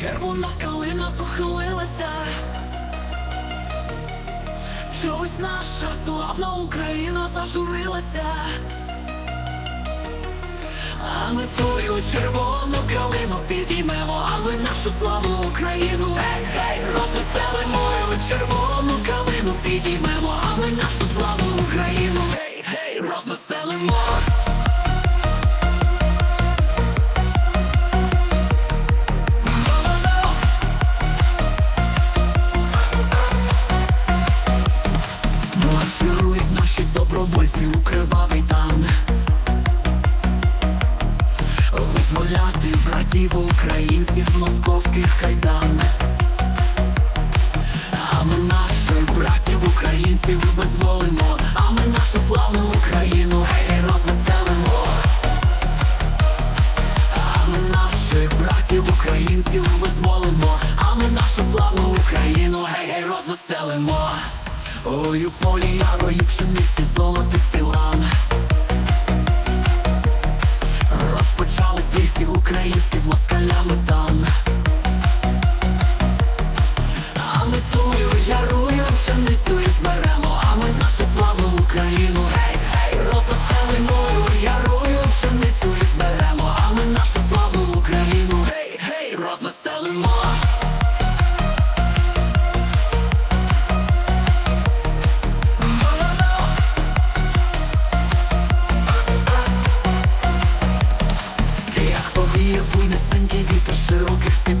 Червона калина похилилася. Чогось наша славна Україна зажурилася. А ми тую червону калину підіймемо, а ми нашу славну Україну гей, гей, розвеселимо червону калину підіймемо, а ми нашу славну Україну гей, гей, розвеселимо. Добровольці у кривавий тан Визволяти братів українців московських кайдан. А ми наших братів українців визволимо. А ми нашу славну Україну гей розвеселимо. А ми наших братів українців визволимо. А ми нашу славну Україну гей розвеселимо Ой, у полі ярої пшениці золотих Як буйне винесенький вітер широких степів